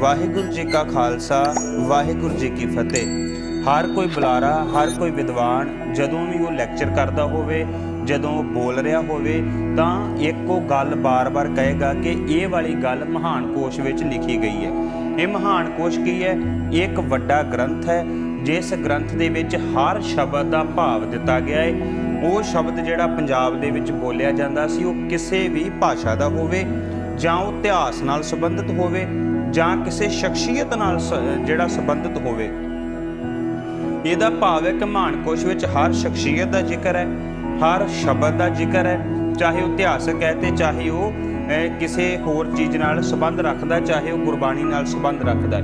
ਵਾਹਿਗੁਰੂ ਜੀ ਕਾ ਖਾਲਸਾ, ਵਾਹਿਗੁਰੂ ਜੀ ਕੀ ਫਤਿਹ। ਹਰ ਕੋਈ ਬੁਲਾਰਾ, ਹਰ ਕੋਈ ਵਿਦਵਾਨ ਜਦੋਂ ਵੀ ਉਹ ਲੈਕਚਰ ਕਰਦਾ ਹੋਵੇ, ਜਦੋਂ ਉਹ ਬੋਲ ਰਿਹਾ ਹੋਵੇ, ਤਾਂ ਇੱਕੋ ਗੱਲ ਬਾਰ-ਬਾਰ ਕਹੇਗਾ ਕਿ ਇਹ ਵਾਲੀ ਗੱਲ ਮਹਾਨ ਕੋਸ਼ ਵਿੱਚ ਲਿਖੀ ਗਈ ਹੈ। ਇਹ ਮਹਾਨ ਕੋਸ਼ ਕੀ ਹੈ? ਇਹ ਇੱਕ ਵੱਡਾ ਗ੍ਰੰਥ ਹੈ, ਜਿਸ ਗ੍ਰੰਥ ਦੇ ਵਿੱਚ ਹਰ ਸ਼ਬਦ ਦਾ ਭਾਵ ਦਿੱਤਾ ਗਿਆ ਹੈ। ਉਹ ਸ਼ਬਦ ਜਿਹੜਾ ਪੰਜਾਬ ਦੇ ਵਿੱਚ ਬੋਲਿਆ ਜਾਂਦਾ ਸੀ, ਉਹ ਕਿਸੇ ਵੀ ਭਾਸ਼ਾ ਦਾ ਹੋਵੇ ਜਾਂ ਉਹ ਇਤਿਹਾਸ ਨਾਲ ਸੰਬੰਧਿਤ ਹੋਵੇ ਜਾਂ ਕਿਸੇ ਸ਼ਖਸੀਅਤ ਨਾਲ ਸ- ਜਿਹੜਾ ਸੰਬੰਧਿਤ ਹੋਵੇ। ਇਹਦਾ ਭਾਵ ਹੈ ਕਿ ਮਹਾਨਕੋਸ਼ ਵਿੱਚ ਹਰ ਸ਼ਖਸੀਅਤ ਦਾ ਜ਼ਿਕਰ ਹੈ, ਹਰ ਸ਼ਬਦ ਦਾ ਜ਼ਿਕਰ ਹੈ, ਚਾਹੇ ਉਹ ਇਤਿਹਾਸਕ ਹੈ ਤੇ ਚਾਹੇ ਉਹ ਕਿਸੇ ਹੋਰ ਚੀਜ਼ ਨਾਲ ਸੰਬੰਧ ਰੱਖਦਾ, ਚਾਹੇ ਉਹ ਗੁਰਬਾਣੀ ਨਾਲ ਸੰਬੰਧ ਰੱਖਦਾ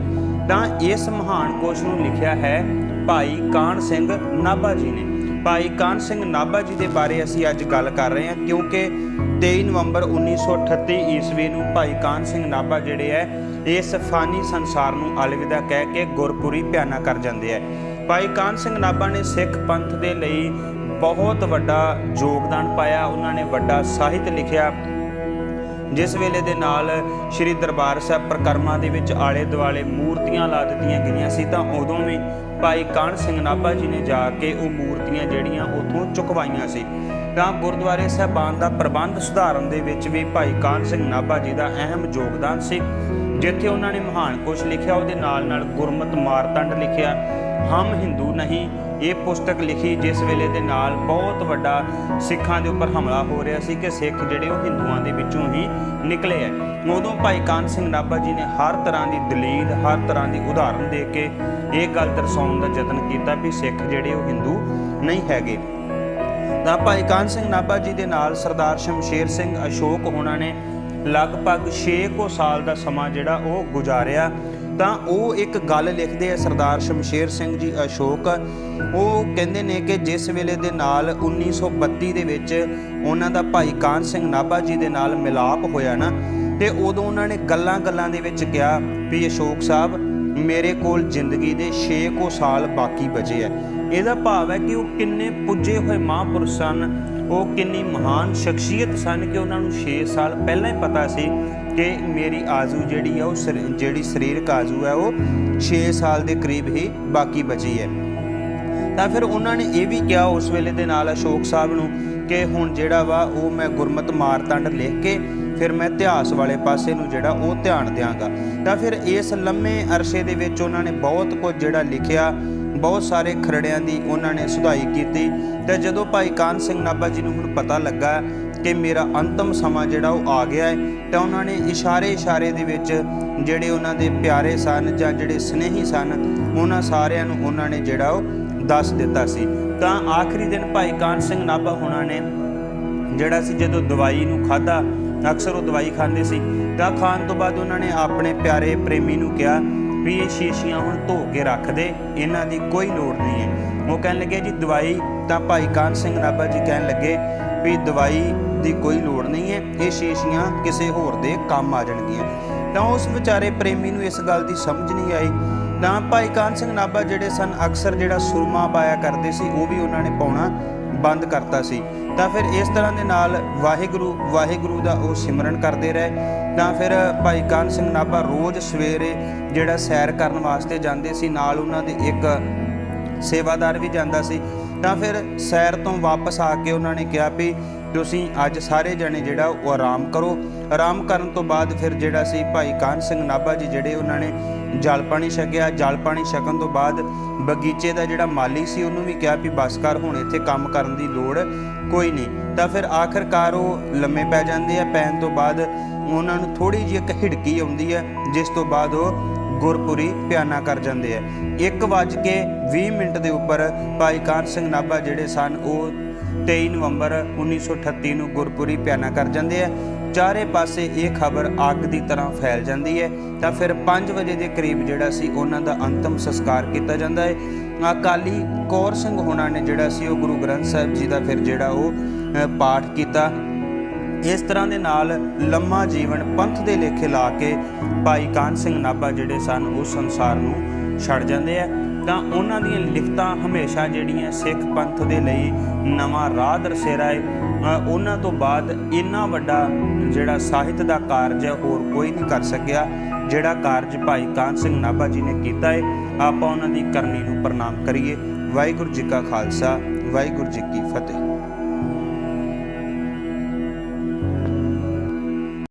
ਤਾਂ ਇਸ ਮਹਾਨ ਕੋਸ਼ ਨੂੰ ਲਿਖਿਆ ਹੈ ਭਾਈ ਕਾਨ ਸਿੰਘ ਨਾਭਾ ਜੀ ਨੇ। ਭਾਈ ਕਾਨ ਸਿੰਘ ਨਾਭਾ ਜੀ ਦੇ ਬਾਰੇ ਅਸੀਂ ਅੱਜ ਗੱਲ ਕਰ ਰਹੇ ਹਾਂ, ਕਿਉਂਕਿ 23 ਨਵੰਬਰ 1938 ਈਸਵੀ ਨੂੰ ਭਾਈ ਕਾਨ ਸਿੰਘ ਨਾਭਾ ਜਿਹੜੇ ਹੈ ਇਸ ਫਾਨੀ ਸੰਸਾਰ ਨੂੰ ਅਲਵਿਦਾ ਕਹਿ ਕੇ ਗੁਰਪੁਰੀ ਪਿਆਨਾ ਕਰ ਜਾਂਦੇ ਹੈ। ਭਾਈ ਕਾਨ ਸਿੰਘ ਨਾਭਾ ਨੇ ਸਿੱਖ ਪੰਥ ਦੇ ਲਈ ਬਹੁਤ ਵੱਡਾ ਯੋਗਦਾਨ ਪਾਇਆ, ਉਹਨਾਂ ਨੇ ਵੱਡਾ ਸਾਹਿਤ ਲਿਖਿਆ ਜਿਸ ਵੇਲੇ ਦੇ ਨਾਲ ਸ੍ਰੀ ਦਰਬਾਰ ਸਾਹਿਬ ਪ੍ਰਕਰਮਾਂ ਦੇ ਵਿੱਚ ਆਲੇ ਦੁਆਲੇ ਮੂਰਤੀਆਂ ਲਾ ਦਿੱਤੀਆਂ ਗਈਆਂ ਸੀ, ਤਾਂ ਉਦੋਂ ਵੀ ਭਾਈ ਕਾਨ ਸਿੰਘ ਨਾਭਾ ਜੀ ਨੇ ਜਾ ਕੇ ਉਹ ਮੂਰਤੀਆਂ ਜਿਹੜੀਆਂ ਉਥੋਂ ਚੁਕਵਾਈਆਂ ਸੀ। ਤਾਂ ਗੁਰਦੁਆਰੇ ਸਾਹਿਬਾਨ ਦਾ ਪ੍ਰਬੰਧ ਸੁਧਾਰਨ ਦੇ ਵਿੱਚ ਵੀ ਭਾਈ ਕਾਨ ਸਿੰਘ ਨਾਭਾ ਜੀ ਦਾ ਅਹਿਮ ਯੋਗਦਾਨ ਸੀ। ਜਿੱਥੇ ਉਹਨਾਂ ਨੇ ਮਹਾਨ ਕੁਸ਼ ਲਿਖਿਆ, ਉਹਦੇ ਨਾਲ ਨਾਲ ਗੁਰਮਤ ਮਾਰਤੰਡ ਲਿਖਿਆ, ਹਮ ਹਿੰਦੂ ਨਹੀਂ ਇਹ ਪੁਸਤਕ ਲਿਖੀ ਜਿਸ ਵੇਲੇ ਦੇ ਨਾਲ ਬਹੁਤ ਵੱਡਾ ਸਿੱਖਾਂ ਦੇ ਉੱਪਰ ਹਮਲਾ ਹੋ ਰਿਹਾ ਸੀ ਕਿ ਸਿੱਖ ਜਿਹੜੇ ਉਹ ਹਿੰਦੂਆਂ ਦੇ ਵਿੱਚੋਂ ਹੀ ਨਿਕਲੇ ਐ ਉਦੋਂ ਭਾਈ ਕਾਨ ਸਿੰਘ ਨਾਭਾ ਜੀ ਨੇ ਹਰ ਤਰ੍ਹਾਂ ਦੀ ਦਲੀਲ, ਹਰ ਤਰ੍ਹਾਂ ਦੀ ਉਦਾਹਰਨ ਦੇ ਕੇ ਇਹ ਗੱਲ ਦਰਸਾਉਣ ਦਾ ਯਤਨ ਕੀਤਾ ਵੀ ਸਿੱਖ ਜਿਹੜੇ ਉਹ ਹਿੰਦੂ ਨਹੀਂ ਹੈਗੇ। ਤਾਂ ਭਾਈ ਕਾਨ ਸਿੰਘ ਨਾਭਾ ਜੀ ਦੇ ਨਾਲ ਸਰਦਾਰ ਸ਼ਮਸ਼ੇਰ ਸਿੰਘ ਅਸ਼ੋਕ ਹੋਣਾ ਨੇ ਲਗਭਗ 6 ਕੋ ਸਾਲ ਦਾ ਸਮਾਂ ਜਿਹੜਾ ਉਹ ਗੁਜ਼ਾਰਿਆ। ਤਾਂ ਉਹ ਇੱਕ ਗੱਲ ਲਿਖਦੇ ਆ ਸਰਦਾਰ ਸ਼ਮਸ਼ੇਰ ਸਿੰਘ ਜੀ ਅਸ਼ੋਕ। ਉਹ ਕਹਿੰਦੇ ਨੇ ਕਿ ਜਿਸ ਵੇਲੇ ਦੇ ਨਾਲ 1932 ਦੇ ਵਿੱਚ ਉਹਨਾਂ ਦਾ ਭਾਈ ਕਾਨ ਸਿੰਘ ਨਾਭਾ ਜੀ ਦੇ ਨਾਲ ਮਿਲਾਪ ਹੋਇਆ ਨਾ, ਤੇ ਉਦੋਂ ਉਹਨਾਂ ਨੇ ਗੱਲਾਂ-ਗੱਲਾਂ ਦੇ ਵਿੱਚ ਕਿਹਾ ਵੀ ਅਸ਼ੋਕ ਸਾਹਿਬ, ਮੇਰੇ ਕੋਲ ਜ਼ਿੰਦਗੀ ਦੇ 6 ਕੋ ਸਾਲ ਬਾਕੀ ਬਚੇ ਆ। ਇਹਦਾ ਭਾਵ ਹੈ ਕਿ ਉਹ ਕਿੰਨੇ ਪੁੱਜੇ ਹੋਏ ਮਹਾਂਪੁਰਸ਼ ਸਨ ਉਹ ਕਿੰਨੀ ਮਹਾਨ ਸ਼ਖਸੀਅਤ ਸਨ ਕਿ ਉਹਨਾਂ ਨੂੰ 6 ਸਾਲ ਪਹਿਲਾਂ ਹੀ ਪਤਾ ਸੀ ਕਿ ਮੇਰੀ ਆਜ਼ੂ ਜਿਹੜੀ ਆ ਉਹ ਸਰੀ- ਜਿਹੜੀ ਸਰੀਰਕ ਆਜ਼ੂ ਹੈ ਉਹ 6 ਸਾਲ ਦੇ ਕਰੀਬ ਹੀ ਬਾਕੀ ਬਚੀ ਹੈ। ਤਾਂ ਫਿਰ ਉਹਨਾਂ ਨੇ ਇਹ ਵੀ ਕਿਹਾ ਉਸ ਵੇਲੇ ਦੇ ਨਾਲ ਅਸ਼ੋਕ ਸਾਹਿਬ ਨੂੰ ਕਿ ਹੁਣ ਜਿਹੜਾ ਵਾ ਉਹ ਮੈਂ ਗੁਰਮਤ ਮਾਰਤੰਡ ਲਿਖ ਕੇ ਫਿਰ ਮੈਂ ਇਤਿਹਾਸ ਵਾਲੇ ਪਾਸੇ ਨੂੰ ਜਿਹੜਾ ਉਹ ਧਿਆਨ ਦਿਆਂਗਾ। ਤਾਂ ਫਿਰ ਇਸ ਲੰਮੇ ਅਰਸੇ ਦੇ ਵਿੱਚ ਉਹਨਾਂ ਨੇ ਬਹੁਤ ਕੁਝ ਜਿਹੜਾ ਲਿਖਿਆ ਬਹੁਤ ਸਾਰੇ ਖਰੜਿਆਂ ਦੀ ਉਹਨਾਂ ਨੇ ਸੁਧਾਈ ਕੀਤੀ ਤੇ ਜਦੋਂ ਭਾਈ ਕਾਨ ਸਿੰਘ ਨਾਭਾ ਜੀ ਨੂੰ ਹੁਣ ਪਤਾ ਲੱਗਾ ਕਿ ਮੇਰਾ ਅੰਤਮ ਸਮਾਂ ਜਿਹੜਾ ਉਹ ਆ ਗਿਆ ਹੈ, ਤਾਂ ਉਹਨਾਂ ਨੇ ਇਸ਼ਾਰੇ ਇਸ਼ਾਰੇ ਦੇ ਵਿੱਚ ਜਿਹੜੇ ਉਹਨਾਂ ਦੇ ਪਿਆਰੇ ਸਨ ਜਾਂ ਜਿਹੜੇ ਸਨੇਹੀ ਸਨ, ਉਹਨਾਂ ਸਾਰਿਆਂ ਨੂੰ ਉਹਨਾਂ ਨੇ ਜਿਹੜਾ ਉਹ ਦੱਸ ਦਿੱਤਾ ਸੀ। ਤਾਂ ਆਖਰੀ ਦਿਨ ਭਾਈ ਕਾਨ ਸਿੰਘ ਨਾਭਾ ਹੋਣਾ ਨੇ ਜਿਹੜਾ ਸੀ ਜਦੋਂ ਦਵਾਈ ਨੂੰ ਖਾਦਾ ਅਕਸਰ ਉਹ ਦਵਾਈ ਖਾਂਦੇ ਸੀ, ਤਾਂ ਖਾਣ ਤੋਂ ਬਾਅਦ ਉਹਨਾਂ ਨੇ ਆਪਣੇ ਪਿਆਰੇ ਪ੍ਰੇਮੀ ਨੂੰ ਕਿਹਾ ਵੀ ਇਹ ਸ਼ੀਸ਼ੀਆਂ ਹੁਣ ਧੋ ਕੇ ਰੱਖ ਦੇ ਇਹਨਾਂ ਦੀ ਕੋਈ ਲੋੜ ਨਹੀਂ ਹੈ। ਉਹ ਕਹਿਣ ਲੱਗੇ, ਜੀ, ਦਵਾਈ ਤਾਂ ਭਾਈ ਕਾਨ ਸਿੰਘ ਨਾਭਾ ਜੀ ਕਹਿਣ ਲੱਗੇ ਵੀ ਦਵਾਈ ਦੀ ਕੋਈ ਲੋੜ ਨਹੀਂ ਹੈ, ਇਹ ਸ਼ੀਸ਼ੀਆਂ ਕਿਸੇ ਹੋਰ ਦੇ ਕੰਮ ਆ ਜਾਣਗੀਆਂ। ਤਾਂ ਉਸ ਵਿਚਾਰੇ ਪ੍ਰੇਮੀ ਨੂੰ ਇਸ ਗੱਲ ਦੀ ਸਮਝ ਨਹੀਂ ਆਈ। ਤਾਂ ਭਾਈ ਕਾਨ ਸਿੰਘ ਨਾਭਾ ਜਿਹੜੇ ਸਨ, ਅਕਸਰ ਜਿਹੜਾ ਸੁਰਮਾ ਪਾਇਆ ਕਰਦੇ ਸੀ, ਉਹ ਵੀ ਉਹਨਾਂ ਨੇ ਪਾਉਣਾ ਬੰਦ ਕਰਤਾ ਸੀ। ਤਾਂ ਫਿਰ ਇਸ ਤਰ੍ਹਾਂ ਦੇ ਨਾਲ ਵਾਹਿਗੁਰੂ ਵਾਹਿਗੁਰੂ ਦਾ ਉਹ ਸਿਮਰਨ ਕਰਦੇ ਰਹੇ। ਤਾਂ ਫਿਰ ਭਾਈ ਕਾਨ ਸਿੰਘ ਨਾਭਾ ਰੋਜ਼ ਸਵੇਰੇ ਜਿਹੜਾ ਸੈਰ ਕਰਨ ਵਾਸਤੇ ਜਾਂਦੇ ਸੀ, ਨਾਲ ਉਹਨਾਂ ਦੇ ਇੱਕ ਸੇਵਾਦਾਰ ਵੀ ਜਾਂਦਾ ਸੀ। ਤਾਂ ਫਿਰ ਸੈਰ ਤੋਂ ਵਾਪਸ ਆ ਕੇ ਉਹਨਾਂ ਨੇ ਕਿਹਾ ਵੀ ਤੁਸੀਂ ਅੱਜ ਸਾਰੇ ਜਣੇ ਜਿਹੜਾ ਉਹ ਆਰਾਮ ਕਰੋ। ਆਰਾਮ ਕਰਨ ਤੋਂ ਬਾਅਦ ਫਿਰ ਜਿਹੜਾ ਸੀ ਭਾਈ ਕਾਨ ਸਿੰਘ ਨਾਭਾ ਜੀ, ਜਿਹੜੇ ਉਹਨਾਂ ਨੇ ਜਲ ਪਾਣੀ ਛਕਿਆ, ਜਲ ਪਾਣੀ ਛਕਣ ਤੋਂ ਬਾਅਦ ਬਗੀਚੇ ਦਾ ਜਿਹੜਾ ਮਾਲੀ ਸੀ, ਉਹਨੂੰ ਵੀ ਕਿਹਾ ਵੀ ਬਸ ਕਰ ਹੁਣ ਇੱਥੇ ਕੰਮ ਕਰਨ ਦੀ ਲੋੜ ਕੋਈ ਨਹੀਂ। ਤਾਂ ਫਿਰ ਆਖਰਕਾਰ ਉਹ ਲੰਮੇ ਪੈ ਜਾਂਦੇ ਆ, ਪੈਣ ਤੋਂ ਬਾਅਦ ਉਹਨਾਂ ਨੂੰ ਥੋੜੀ ਜਿਹੀ ਇੱਕ ਹਿੜਕੀ ਆਉਂਦੀ ਹੈ, ਜਿਸ ਤੋਂ ਬਾਅਦ ਉਹ ਗੁਰਪੁਰੀ ਪਿਆਨਾ ਕਰ ਜਾਂਦੇ ਆ। 1 ਵੱਜ ਕੇ 20 ਮਿੰਟ ਦੇ ਉੱਪਰ ਭਾਈ ਕਾਨ ਸਿੰਘ ਨਾਭਾ ਜਿਹੜੇ ਸਨ, ਉਹ 23 ਨਵੰਬਰ 1938 ਨੂੰ ਗੁਰਪੁਰੀ ਪਿਆਨਾ ਕਰ ਜਾਂਦੇ ਆ। ਚਾਰੇ ਪਾਸੇ ਇਹ ਖਬਰ ਅੱਗ ਦੀ ਤਰ੍ਹਾਂ ਫੈਲ ਜਾਂਦੀ ਹੈ, ਤਾਂ ਫਿਰ 5 ਵਜੇ ਦੇ ਕਰੀਬ ਜਿਹੜਾ ਸੀ ਉਹਨਾਂ ਦਾ ਅੰਤਮ ਸੰਸਕਾਰ ਕੀਤਾ ਜਾਂਦਾ ਹੈ। ਅਕਾਲੀ ਕੌਰ ਸਿੰਘ ਹੋਣਾ ਨੇ ਜਿਹੜਾ ਸੀ ਉਹ ਗੁਰੂ ਗ੍ਰੰਥ ਸਾਹਿਬ ਜੀ ਦਾ ਫਿਰ ਜਿਹੜਾ ਉਹ ਪਾਠ ਕੀਤਾ। ਇਸ ਤਰ੍ਹਾਂ ਦੇ ਨਾਲ ਲੰਮਾ ਜੀਵਨ ਪੰਥ ਦੇ ਲੇਖੇ ਲਾ ਕੇ ਭਾਈ ਕਾਨ ਸਿੰਘ ਨਾਭਾ ਜਿਹੜੇ ਸਨ, ਉਹ ਸੰਸਾਰ ਨੂੰ ਛੱਡ ਜਾਂਦੇ ਆ। ਤਾਂ ਉਹਨਾਂ ਦੀਆਂ ਲਿਖਤਾਂ ਹਮੇਸ਼ਾ ਜਿਹੜੀਆਂ ਸਿੱਖ ਪੰਥ ਦੇ ਲਈ ਨਵਾਂ ਰਾਹ ਦਰਸੇਰਾ ਹੈ ਉਹਨਾਂ ਤੋਂ ਬਾਅਦ ਇੰਨਾ ਵੱਡਾ ਜਿਹੜਾ ਸਾਹਿਤ ਦਾ ਕਾਰਜ ਹੈ, ਹੋਰ ਕੋਈ ਨਹੀਂ ਕਰ ਸਕਿਆ, ਜਿਹੜਾ ਕਾਰਜ ਭਾਈ ਕਾਨ ਸਿੰਘ ਨਾਭਾ ਜੀ ਨੇ ਕੀਤਾ ਹੈ ਆਪਾਂ ਉਹਨਾਂ ਦੀ ਕਰਨੀ ਨੂੰ ਪ੍ਰਣਾਮ ਕਰੀਏ। ਵਾਹਿਗੁਰੂ ਜੀ ਕਾ ਖਾਲਸਾ, ਵਾਹਿਗੁਰੂ ਜੀ ਕੀ ਫਤਿਹ।